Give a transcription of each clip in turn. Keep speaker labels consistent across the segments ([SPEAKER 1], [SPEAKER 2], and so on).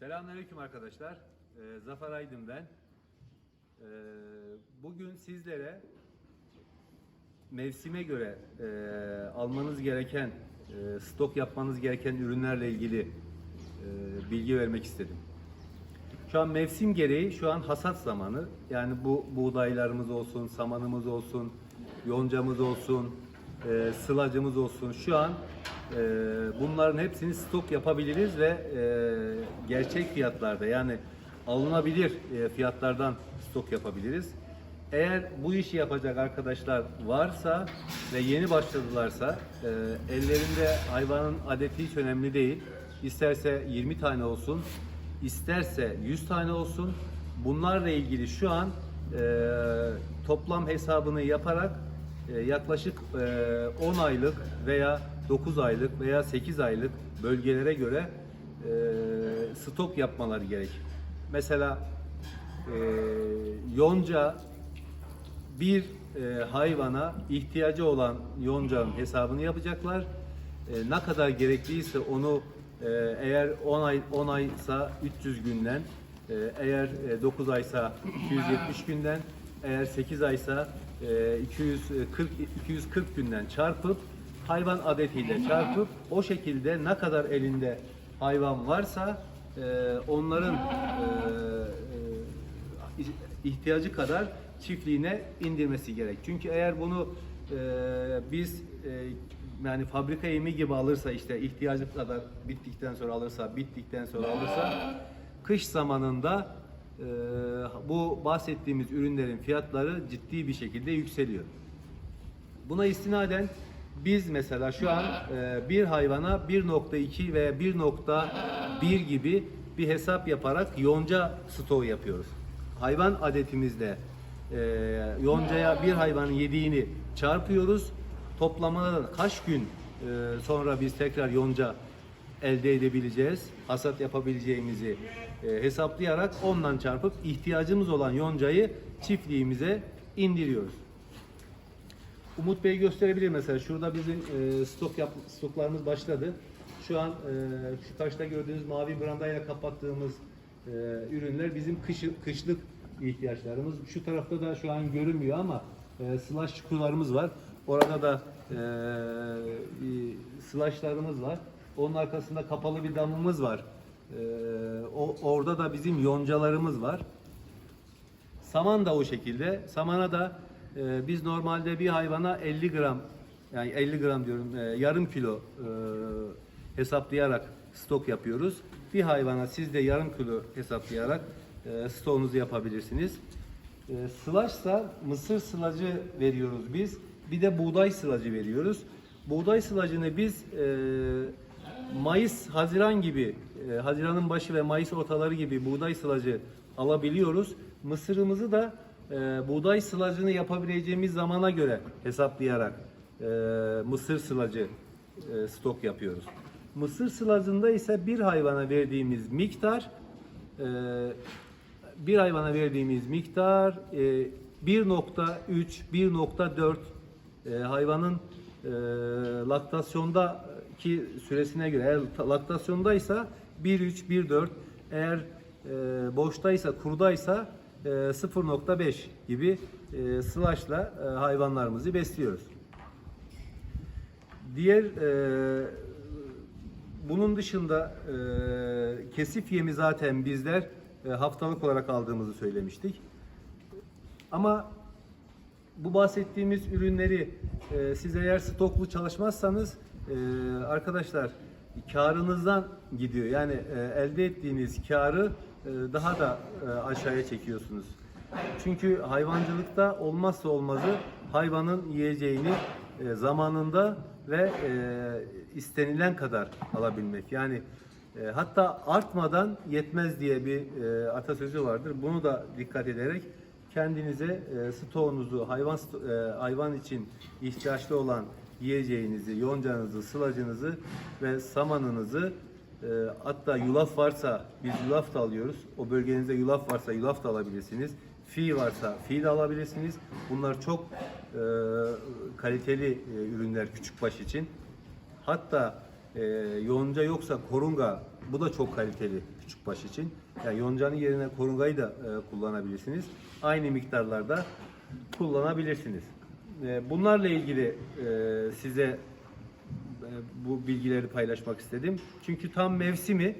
[SPEAKER 1] Selamünaleyküm arkadaşlar. Ee, Zafer Aydın ben. Ee, bugün sizlere mevsime göre e, almanız gereken, e, stok yapmanız gereken ürünlerle ilgili e, bilgi vermek istedim. Şu an mevsim gereği şu an hasat zamanı. Yani bu buğdaylarımız olsun, samanımız olsun, yoncamız olsun, e, sılacımız olsun. Şu an e, bunların hepsini stok yapabiliriz ve e, gerçek fiyatlarda yani alınabilir e, fiyatlardan stok yapabiliriz. Eğer bu işi yapacak arkadaşlar varsa ve yeni başladılarsa e, ellerinde hayvanın adeti hiç önemli değil. İsterse 20 tane olsun, isterse 100 tane olsun. Bunlarla ilgili şu an e, toplam hesabını yaparak e, yaklaşık e, 10 aylık veya 9 aylık veya 8 aylık bölgelere göre e, stok yapmaları gerek. Mesela e, yonca bir e, hayvana ihtiyacı olan yoncanın hesabını yapacaklar. E, ne kadar gerekliyse onu e, eğer 10 ay 10 aysa 300 günden, e, eğer e, 9 aysa 270 günden, eğer 8 aysa e, 240 240 günden çarpıp hayvan adetiyle çarpıp o şekilde ne kadar elinde hayvan varsa e, onların e, e, ihtiyacı kadar çiftliğine indirmesi gerek. Çünkü eğer bunu e, biz e, yani fabrika yemi gibi alırsa işte ihtiyacı kadar bittikten sonra alırsa, bittikten sonra alırsa kış zamanında e, bu bahsettiğimiz ürünlerin fiyatları ciddi bir şekilde yükseliyor. Buna istinaden biz mesela şu an e, bir hayvana 1.2 veya 1.1 gibi bir hesap yaparak yonca stoğu yapıyoruz. Hayvan adetimizle e, yoncaya bir hayvanın yediğini çarpıyoruz. Toplamda da kaç gün e, sonra biz tekrar yonca elde edebileceğiz, hasat yapabileceğimizi e, hesaplayarak ondan çarpıp ihtiyacımız olan yoncayı çiftliğimize indiriyoruz. Umut Bey gösterebilir mesela. Şurada bizim e, stok yap, stoklarımız başladı. Şu an e, şu karşıda gördüğünüz mavi brandayla kapattığımız e, ürünler bizim kışı, kışlık ihtiyaçlarımız. Şu tarafta da şu an görünmüyor ama e, slash çukurlarımız var. Orada da e, slashlarımız var. Onun arkasında kapalı bir damımız var. E, o, orada da bizim yoncalarımız var. Saman da o şekilde. Samana da e, biz normalde bir hayvana 50 gram yani 50 gram diyorum e, yarım kilo e, hesaplayarak stok yapıyoruz. Bir hayvana siz de yarım kilo hesaplayarak e, stoğunuzu yapabilirsiniz. E, sılaçsa mısır sılacı veriyoruz biz. Bir de buğday sılacı veriyoruz. Buğday sılacını biz e, Mayıs, Haziran gibi, e, Haziran'ın başı ve Mayıs ortaları gibi buğday sılacı alabiliyoruz. Mısırımızı da e, buğday sılacını yapabileceğimiz zamana göre hesaplayarak e, mısır sılacı e, stok yapıyoruz. Mısır sılacında ise bir hayvana verdiğimiz miktar e, bir hayvana verdiğimiz miktar e, 1.3 1.4 e, hayvanın e, laktasyondaki süresine göre eğer laktasyondaysa 1.3 1.4 eğer e, boştaysa kurudaysa 0.5 gibi e, sılaçla e, hayvanlarımızı besliyoruz. Diğer e, bunun dışında e, kesif yemi zaten bizler e, haftalık olarak aldığımızı söylemiştik. Ama bu bahsettiğimiz ürünleri e, siz eğer stoklu çalışmazsanız e, arkadaşlar karınızdan gidiyor. Yani e, elde ettiğiniz karı e, daha da e, aşağıya çekiyorsunuz. Çünkü hayvancılıkta olmazsa olmazı hayvanın yiyeceğini e, zamanında ve e, istenilen kadar alabilmek. Yani e, hatta artmadan yetmez diye bir e, atasözü vardır. Bunu da dikkat ederek kendinize e, stoğunuzu hayvan e, hayvan için ihtiyaçlı olan yiyeceğinizi, yoncanızı, sılacınızı ve samanınızı e, hatta yulaf varsa biz yulaf da alıyoruz. O bölgenizde yulaf varsa yulaf da alabilirsiniz. Fi varsa fi de alabilirsiniz. Bunlar çok e, kaliteli e, ürünler küçükbaş için. Hatta e, yonca yoksa korunga bu da çok kaliteli küçükbaş için. Yani yoncanın yerine korungayı da e, kullanabilirsiniz. Aynı miktarlarda kullanabilirsiniz. E, bunlarla ilgili e, size bu bilgileri paylaşmak istedim. Çünkü tam mevsimi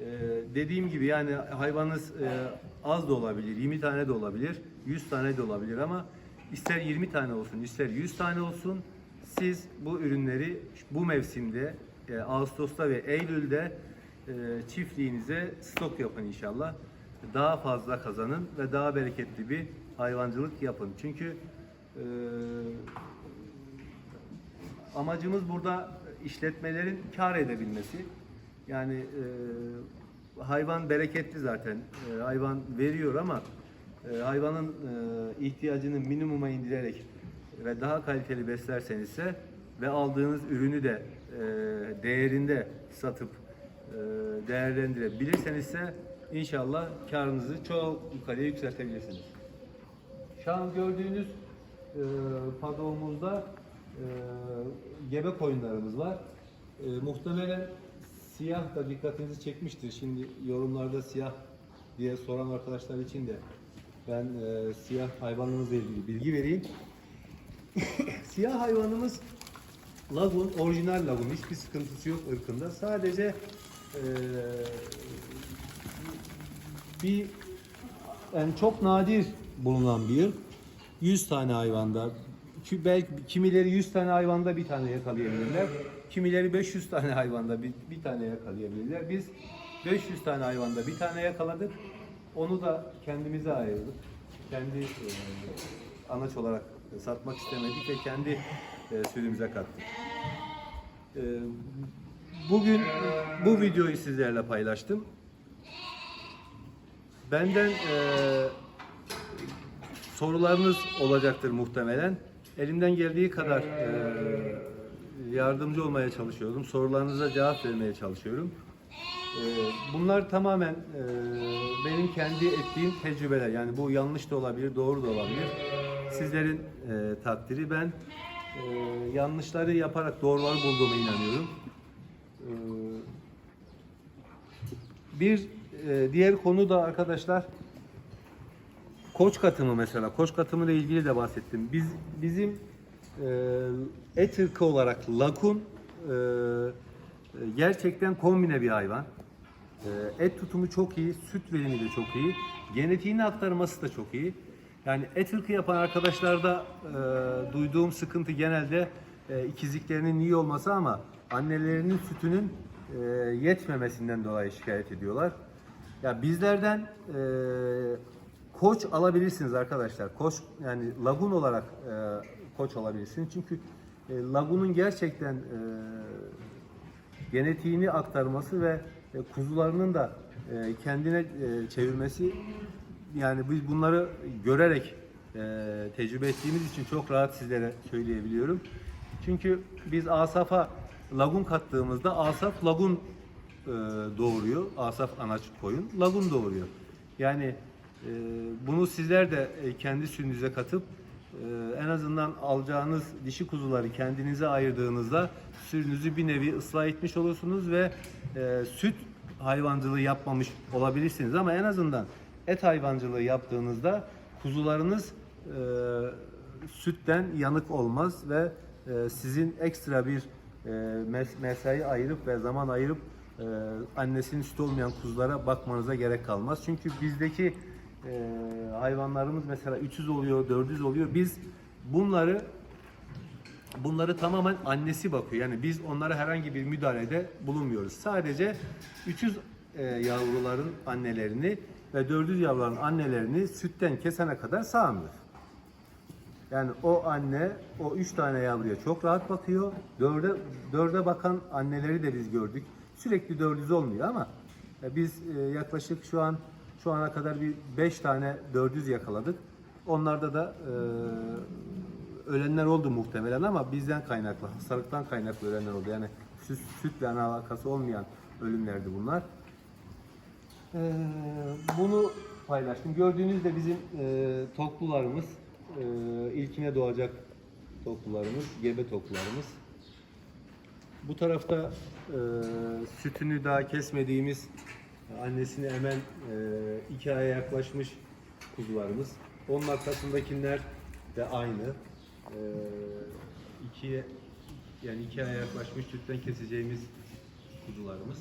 [SPEAKER 1] ee, dediğim gibi yani hayvanınız e, az da olabilir, 20 tane de olabilir, 100 tane de olabilir ama ister 20 tane olsun, ister 100 tane olsun siz bu ürünleri bu mevsimde e, Ağustos'ta ve Eylül'de e, çiftliğinize stok yapın inşallah. Daha fazla kazanın ve daha bereketli bir hayvancılık yapın. Çünkü e, amacımız burada işletmelerin kar edebilmesi. Yani e, hayvan bereketli zaten. E, hayvan veriyor ama e, hayvanın e, ihtiyacını minimuma indirerek ve daha kaliteli beslerseniz ise ve aldığınız ürünü de e, değerinde satıp e, değerlendirebilirseniz ise inşallah karınızı çok yukarıya yükseltebilirsiniz. Şu an gördüğünüz e, padoğumuzda gebe koyunlarımız var. E, muhtemelen siyah da dikkatinizi çekmiştir. Şimdi yorumlarda siyah diye soran arkadaşlar için de ben e, siyah hayvanımızla ilgili bilgi vereyim. siyah hayvanımız lagun, orijinal lagun. Hiçbir sıkıntısı yok ırkında. Sadece e, bir yani çok nadir bulunan bir ırk. 100 tane hayvanda belki kimileri 100 tane hayvanda bir tane yakalayabilirler. Kimileri 500 tane hayvanda bir, bir tane yakalayabilirler. Biz 500 tane hayvanda bir tane yakaladık. Onu da kendimize ayırdık. Kendi e, anaç olarak satmak istemedik ve kendi e, sürümüze kattık. E, bugün bu videoyu sizlerle paylaştım. Benden e, sorularınız olacaktır muhtemelen. Elimden geldiği kadar e, yardımcı olmaya çalışıyorum. Sorularınıza cevap vermeye çalışıyorum. E, bunlar tamamen e, benim kendi ettiğim tecrübeler. Yani bu yanlış da olabilir, doğru da olabilir. Sizlerin e, takdiri. Ben yanlışları yaparak doğruları bulduğuma inanıyorum. Bir diğer konu da arkadaşlar koç katımı mesela. Koç katımı ile ilgili de bahsettim. Biz bizim e, et ırkı olarak lakun e, e, gerçekten kombine bir hayvan. E, et tutumu çok iyi, süt verimi de çok iyi. Genetiğini aktarması da çok iyi. Yani et ırkı yapan arkadaşlarda e, duyduğum sıkıntı genelde e, ikizliklerinin iyi olması ama annelerinin sütünün e, yetmemesinden dolayı şikayet ediyorlar. Ya bizlerden e, koç alabilirsiniz arkadaşlar. Koç yani lagun olarak e, koç alabilirsiniz. Çünkü e, lagunun gerçekten e, genetiğini aktarması ve e, kuzularının da e, kendine e, çevirmesi yani biz bunları görerek e, tecrübe ettiğimiz için çok rahat sizlere söyleyebiliyorum. Çünkü biz Asaf'a lagun kattığımızda Asaf lagun e, doğuruyor. Asaf anaç koyun lagun doğuruyor. Yani bunu sizler de e, kendi sütünüze katıp e, en azından alacağınız dişi kuzuları kendinize ayırdığınızda sürünüzü bir nevi ıslah etmiş olursunuz ve e, süt hayvancılığı yapmamış olabilirsiniz ama en azından et hayvancılığı yaptığınızda kuzularınız sütten yanık olmaz ve sizin ekstra bir mes- mesai ayırıp ve zaman ayırıp annesinin sütü olmayan kuzulara bakmanıza gerek kalmaz. Çünkü bizdeki e, hayvanlarımız mesela 300 oluyor, 400 oluyor. Biz bunları bunları tamamen annesi bakıyor. Yani biz onlara herhangi bir müdahalede bulunmuyoruz. Sadece 300 e, yavruların annelerini ve 400 yavruların annelerini sütten kesene kadar sağmıyor. Yani o anne o üç tane yavruya çok rahat bakıyor. Dörde, dörde bakan anneleri de biz gördük. Sürekli dördüz olmuyor ama e, biz e, yaklaşık şu an şu ana kadar bir beş tane dördüz yakaladık. Onlarda da e, ölenler oldu muhtemelen ama bizden kaynaklı, hastalıktan kaynaklı ölenler oldu. Yani süt, sütle alakası olmayan ölümlerdi bunlar. Ee, bunu paylaştım. Gördüğünüz de bizim e, toklularımız, e, ilkine doğacak toklularımız, gebe toklularımız. Bu tarafta e, sütünü daha kesmediğimiz annesini hemen e, iki aya yaklaşmış kuzularımız. Onun arkasındakiler de aynı. E, ikiye yani iki aya yaklaşmış sütten keseceğimiz kuzularımız.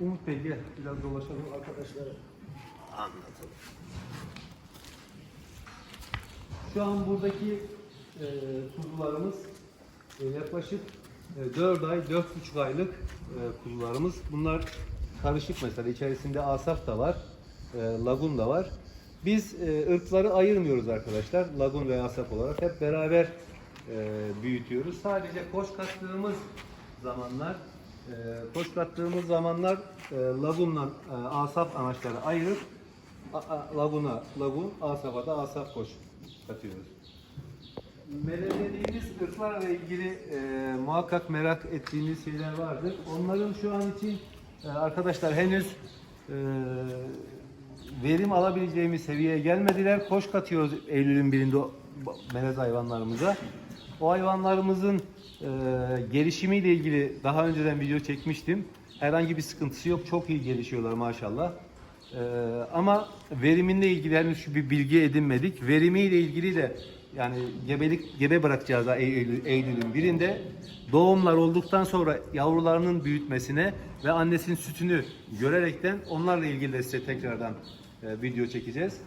[SPEAKER 1] Umut Bey gel biraz dolaşalım arkadaşlara anlatalım. Şu an buradaki e, kuzularımız e, yaklaşık 4 ay, 4,5 aylık e, kuzularımız. Bunlar karışık mesela. içerisinde asaf da var, e, lagun da var. Biz e, ırkları ayırmıyoruz arkadaşlar. Lagun ve asaf olarak hep beraber e, büyütüyoruz. Sadece koç kattığımız zamanlar e, koç kattığımız zamanlar e, lagunla e, asaf anaçları ayırıp laguna lagun, asafa da asaf koç katıyoruz. Belirlediğimiz ırklarla ilgili e, muhakkak merak ettiğiniz şeyler vardır. Onların şu an için e, arkadaşlar henüz e, verim alabileceğimiz seviyeye gelmediler. Koş katıyoruz Eylül'ün birinde melez hayvanlarımıza. O hayvanlarımızın e, gelişimiyle ilgili daha önceden video çekmiştim. Herhangi bir sıkıntısı yok. Çok iyi gelişiyorlar maşallah. Ee, ama veriminle ilgili henüz şu bir bilgi edinmedik. Verimiyle ilgili de yani gebelik gebe bırakacağız daha Eylül, Eylül'ün birinde. Doğumlar olduktan sonra yavrularının büyütmesine ve annesinin sütünü görerekten onlarla ilgili de size tekrardan e, video çekeceğiz.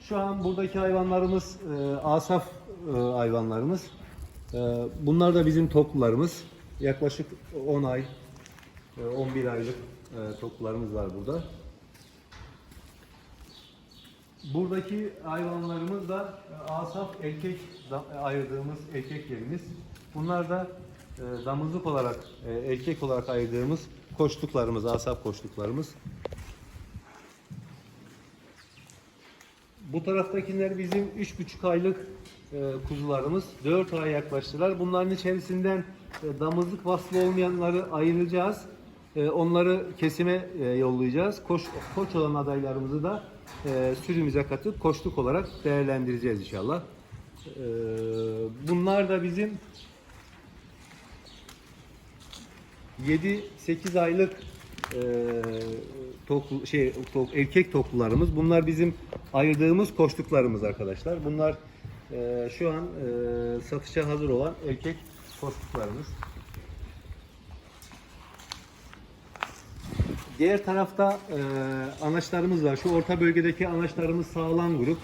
[SPEAKER 1] Şu an buradaki hayvanlarımız e, asaf e, hayvanlarımız. E, bunlar da bizim toklularımız. Yaklaşık 10 ay, e, 11 aylık e, toklularımız var burada. Buradaki hayvanlarımız da e, asaf erkek da- ayırdığımız erkeklerimiz. Bunlar da e, damızlık olarak e, erkek olarak ayırdığımız koçluklarımız, asaf koçluklarımız. Bu taraftakiler bizim 3,5 aylık e, kuzularımız. 4 ay yaklaştılar. Bunların içerisinden e, damızlık vasfı olmayanları ayıracağız. E, onları kesime e, yollayacağız. Koç, koç olan adaylarımızı da e, sürümüze katıp koçluk olarak değerlendireceğiz inşallah. E, bunlar da bizim 7-8 aylık e, toklu, şey tok- erkek toklularımız. Bunlar bizim ayırdığımız koçluklarımız arkadaşlar. Bunlar e, şu an e, satışa hazır olan erkek koçluklarımız. Diğer tarafta e, anaçlarımız var. Şu orta bölgedeki anaçlarımız sağlam grup.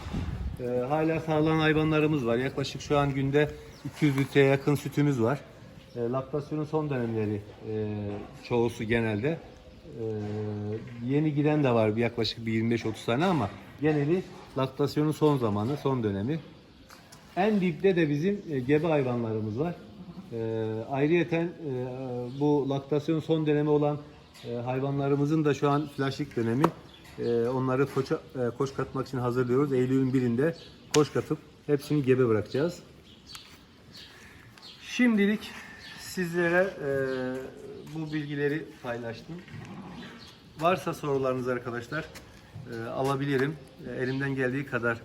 [SPEAKER 1] E, hala sağlam hayvanlarımız var. Yaklaşık şu an günde 200 litreye yakın sütümüz var. E, laktasyonun son dönemleri e, çoğusu genelde. E, yeni giren de var yaklaşık bir 25-30 tane ama geneli laktasyonun son zamanı, son dönemi. En dipte de bizim e, gebe hayvanlarımız var. E, ayrıyeten e, bu laktasyon son dönemi olan e, hayvanlarımızın da şu an flaşik dönemi. E, onları koça, e, koç katmak için hazırlıyoruz. Eylül'ün birinde koç katıp hepsini gebe bırakacağız. Şimdilik sizlere e, bu bilgileri paylaştım. Varsa sorularınız arkadaşlar e, alabilirim. E, elimden geldiği kadar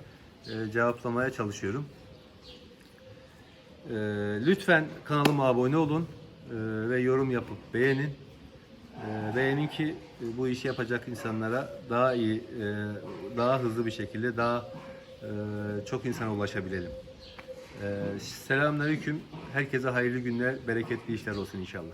[SPEAKER 1] e, cevaplamaya çalışıyorum. E, lütfen kanalıma abone olun e, ve yorum yapıp beğenin. Beğenin ki e, bu işi yapacak insanlara daha iyi, e, daha hızlı bir şekilde daha e, çok insana ulaşabilelim. E, selamünaleyküm. Herkese hayırlı günler, bereketli işler olsun inşallah.